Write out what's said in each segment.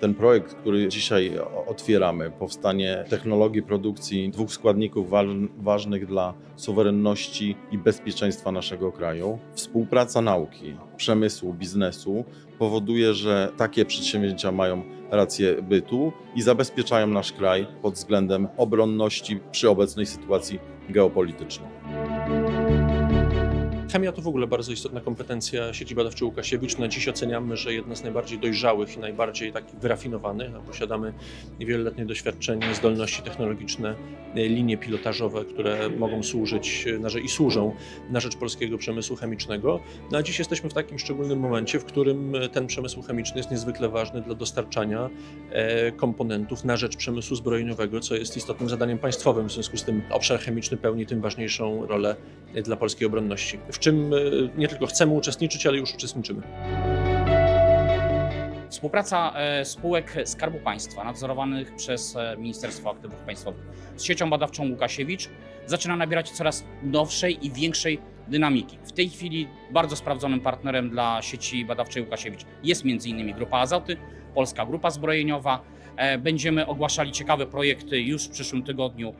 Ten projekt, który dzisiaj otwieramy, powstanie technologii produkcji dwóch składników wa- ważnych dla suwerenności i bezpieczeństwa naszego kraju, współpraca nauki, przemysłu, biznesu powoduje, że takie przedsięwzięcia mają rację bytu i zabezpieczają nasz kraj pod względem obronności przy obecnej sytuacji geopolitycznej. Chemia to w ogóle bardzo istotna kompetencja sieci badawczej Łukasiewicz. Na dziś oceniamy, że jedna z najbardziej dojrzałych i najbardziej takich wyrafinowanych. Posiadamy wieloletnie doświadczenie, zdolności technologiczne, e, linie pilotażowe, które mogą służyć e, na rzecz, i służą na rzecz polskiego przemysłu chemicznego. No a dziś jesteśmy w takim szczególnym momencie, w którym e, ten przemysł chemiczny jest niezwykle ważny dla dostarczania komponentów na rzecz przemysłu zbrojeniowego, co jest istotnym zadaniem państwowym. W związku z tym obszar chemiczny pełni tym ważniejszą rolę dla polskiej obronności, w czym e, nie tylko chcemy uczestniczyć, ale już uczestniczymy. Współpraca e, spółek Skarbu Państwa nadzorowanych przez e, Ministerstwo Aktywów Państwowych z siecią badawczą Łukasiewicz zaczyna nabierać coraz nowszej i większej dynamiki. W tej chwili bardzo sprawdzonym partnerem dla sieci badawczej Łukasiewicz jest m.in. Grupa Azoty, Polska Grupa Zbrojeniowa. Będziemy ogłaszali ciekawe projekty już w przyszłym tygodniu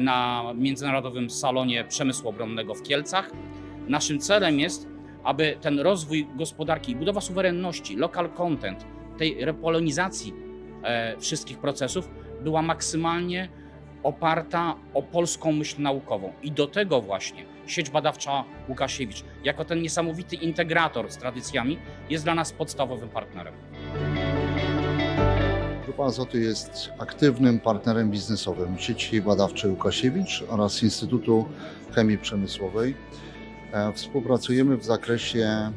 na Międzynarodowym Salonie Przemysłu Obronnego w Kielcach. Naszym celem jest aby ten rozwój gospodarki budowa suwerenności, local content, tej repolonizacji e, wszystkich procesów była maksymalnie oparta o polską myśl naukową. I do tego właśnie sieć badawcza Łukasiewicz, jako ten niesamowity integrator z tradycjami, jest dla nas podstawowym partnerem. Grupa Azoty jest aktywnym partnerem biznesowym sieci badawczej Łukasiewicz oraz Instytutu Chemii Przemysłowej. E, Współpracujemy w zakresie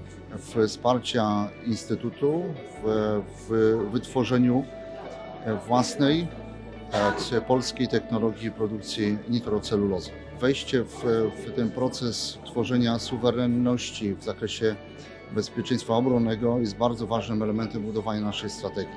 wsparcia Instytutu w, w wytworzeniu własnej e, polskiej technologii produkcji nitrocelulozy. Wejście w, w ten proces tworzenia suwerenności w zakresie bezpieczeństwa obronnego jest bardzo ważnym elementem budowania naszej strategii.